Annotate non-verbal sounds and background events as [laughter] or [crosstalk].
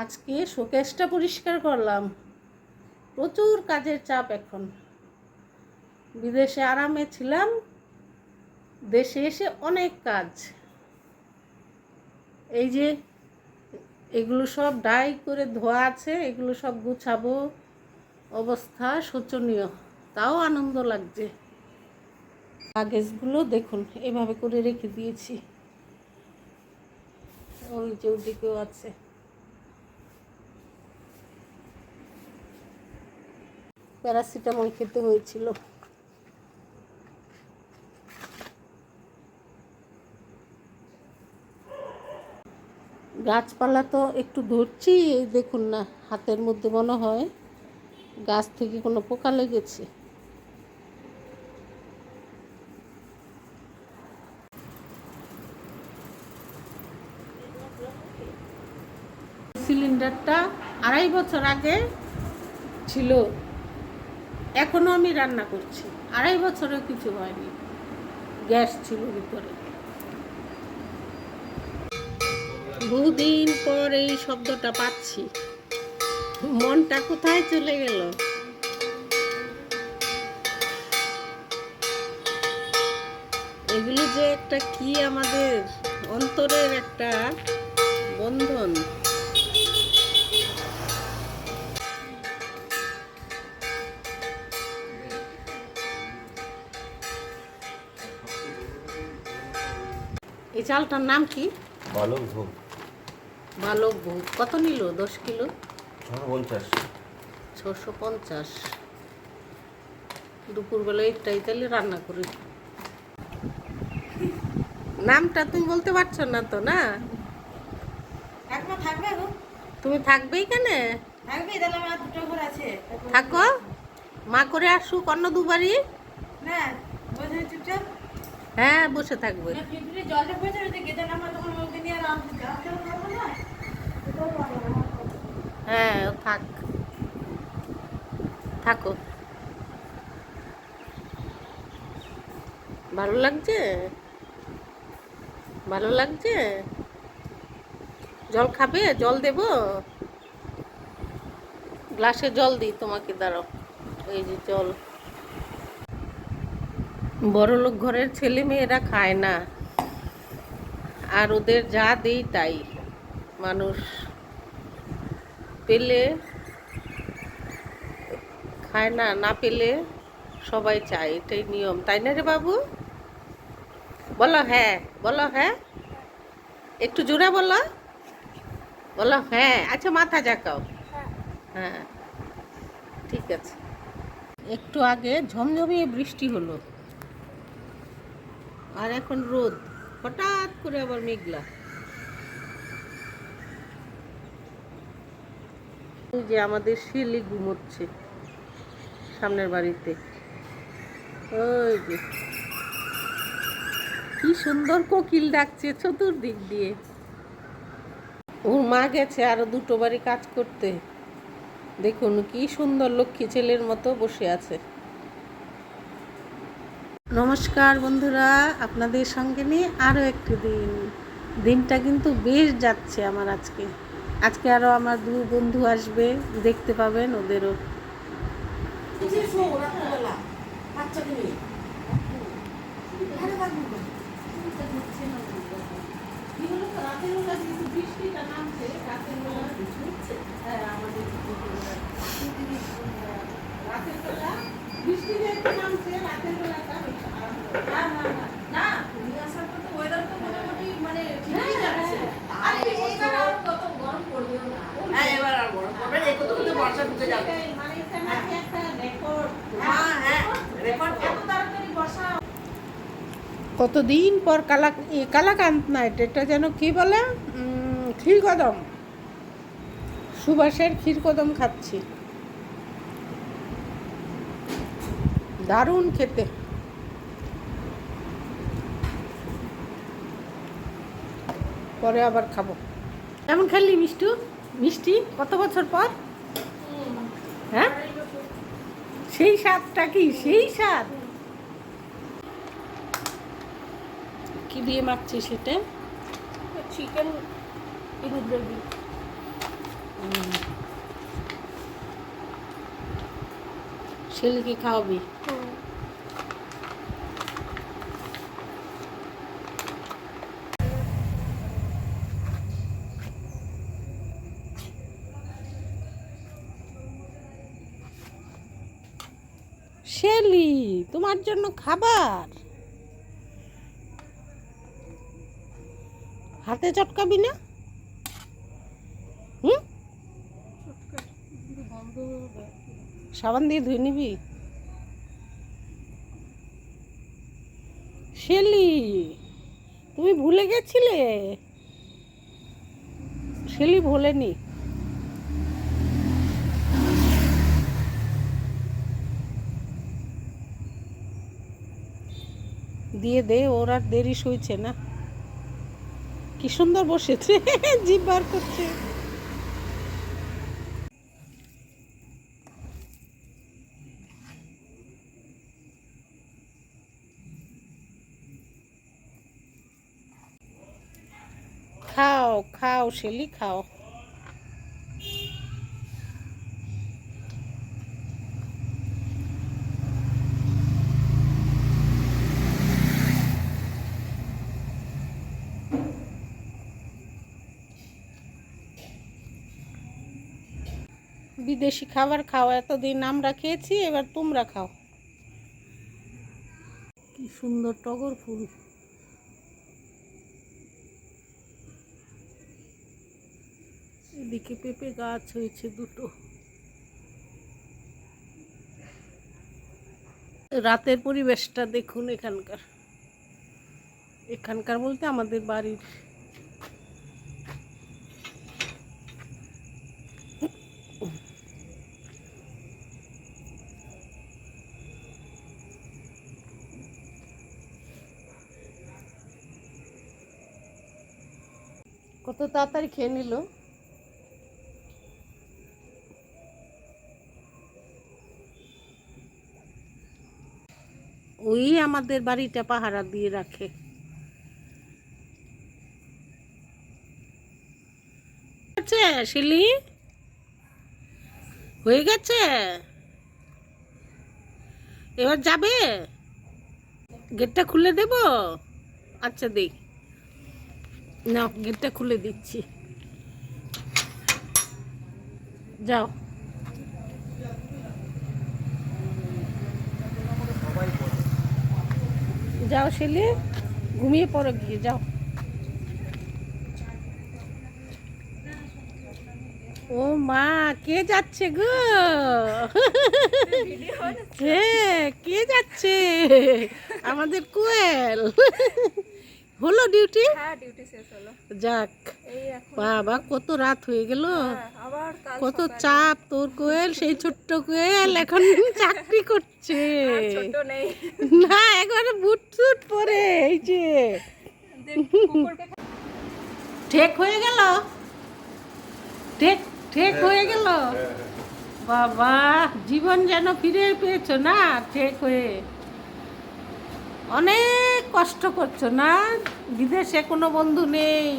আজকে শোকেসটা পরিষ্কার করলাম। প্রচুর কাজের চাপ এখন। বিদেশে আরামে ছিলাম, দেশে এসে অনেক কাজ। এই যে এগুলো সব ডাই করে ধোয়া আছে, এগুলো সব গুছাবো। অবস্থা শোচনীয়, তাও আনন্দ লাগছে। লাগেজগুলো দেখুন, এভাবে করে রেখে দিয়েছি। ওই যে ওদিকেও আছে। প্যারাসিটামল খেতে হয়েছিল। গাছপালা তো একটু ধরছি, এই দেখুন না, হাতের মধ্যে মনে হয় গাছ থেকে কোনো পোকা লেগেছে। সিলিন্ডারটা আড়াই বছর আগে ছিল। এখনও আমি রান্না করছি। আড়াই বছরেও কিছু হয়নি। গ্যাস ছিল ভিতরে। বহুদিন পর এই শব্দটা পাচ্ছি। মনটা কোথায় চলে গেল? এগুলো যে একটা কি আমাদের অন্তরের একটা বন্ধন? এই চালটার নাম কি? ভালো ভোগ। বালক ভোগ। কত নিল? দশ কিলো? ছশো পঞ্চাশ। ছশো পঞ্চাশ। দুপুরবেলা একটাই তাহলে রান্না করি। নামটা তুমি বলতে পারছ না তো না? থাকবে তুমি থাকবেই কেন থাকবে তাহলে আমার দুটো ঘর আছে। থাকো। মা করে আসুক অন্য দুবারই। না চুপচাপ। হ্যাঁ বসে থাকব। হ্যাঁ থাক। থাকো। ভালো লাগছে? ভালো লাগছে? জল খাবে? জল দেব? গ্লাসে জল দিই তোমাকে দাঁড়াও। এই যে জল। বড় লোক ঘরের ছেলে মেয়েরা খায় না। আর ওদের যা দেই তাই। মানুষ পেলে খায় না না পেলে সবাই চায়, এটাই নিয়ম। তাই না রে বাবু? বলো হ্যাঁ বলো হ্যাঁ। একটু জোরে বলো। বলো হ্যাঁ। আচ্ছা মাথা জাকাও হ্যাঁ ঠিক আছে। একটু আগে ঝমঝমিয়ে বৃষ্টি হলো। আর এখন রোদ। হঠাৎ করে আবার মেঘলা। যে আমাদের শিলি ঘুমোচ্ছে সামনের বাড়িতে। ওই যে। কি সুন্দর কোকিল ডাকছে চতুর্দিক দিয়ে। ওর মা গেছে আরও দুটো বাড়ি কাজ করতে। দেখুন কি সুন্দর লক্ষ্মী ছেলের মতো বসে আছে। নমস্কার বন্ধুরা, আপনাদের সঙ্গে নিয়ে আরও একটি দিন। দিনটা কিন্তু বেশ যাচ্ছে আমার আজকে। আজকে আরও আমার দু বন্ধু আসবে, দেখতে পাবেন ওদেরও। এই যে শো রাত্রেবেলা বাচ্চাকে নিয়ে এখানে থাকব না। না, না, না, না, তুমি আসার পর তো weather তো মোটামুটি মানে ঠিকই যাচ্ছে। আর এই- এইবার আর কত গরম পড়বেও না। হ্যাঁ, এবার আর গরম পড়বে না, এই করতে করতে বর্ষা ঢুকে যাবে। হ্যাঁ, হ্যাঁ, record এত তাড়াতাড়ি বর্ষা কতদিন পর কালা কালাকান্ত নাইট এটা যেন কি বলে? ক্ষীরকদম। সুভাষের ক্ষীরকদম খাচ্ছি। দারুণ খেতে। পরে আবার খাব। কেমন খেললি মিষ্টু? মিষ্টি? কত বছর পর? হ্যাঁ? সেই স্বাদটা কি? সেই স্বাদ? কি দিয়ে মাখছি সেটা চিকেন ইন গ্রেভি ছেলেকে খাওয়াবি? শেলি তোমার জন্য খাবার? হাতে চটকাবি না? হুম? সাবান দিয়ে ধুয়ে নিবি? শেলি, তুমি ভুলে গেছিলে? শেলি ভোলেনি। দিয়ে দে, ওর আর দেরি সইছে না। কি সুন্দর বসেছে [laughs] জিভ বার করছে। খাও খাও শেলি খাও। বিদেশি খাবার খাও, এতদিন আমরা খেয়েছি, এবার তোমরা খাও। কি সুন্দর টগর ফুল। এদিকে পেঁপে গাছ হয়েছে দুটো। রাতের পরিবেশটা দেখুন এখানকার। এখানকার বলতে আমাদের বাড়ির কত তাড়াতাড়ি খেয়ে নিল। ওই আমাদের বাড়িটা পাহারা দিয়ে রাখে। শিলি? হয়ে গেছে? এবার যাবে? গেটটা খুলে দেব? আচ্ছা দেই। না, গেটটা খুলে দিচ্ছি। যাও। যাও ছেলে ঘুমিয়ে পড়ো গিয়ে, যাও। ও মা, কে যাচ্ছে গো? কে যাচ্ছে? আমাদের কোয়েল। হলো ডিউটি হ্যাঁ ডিউটি শেষ হলো। যাক বাবা কত রাত হয়ে গেল। হ্যাঁ, কত চাপ তোর কোয়েল সেই ছোট্ট কোয়েল এখন চাকরি করছে। না একবারে বুট সুট পরে এই যে। ঠিক হয়ে গেল? ঠিক ঠিক হয়ে গেল? বাবা জীবন যেন ফিরে পেয়েছ না ঠেক হয়ে। অনেক কষ্ট করছ না? বিদেশে কোনো বন্ধু নেই।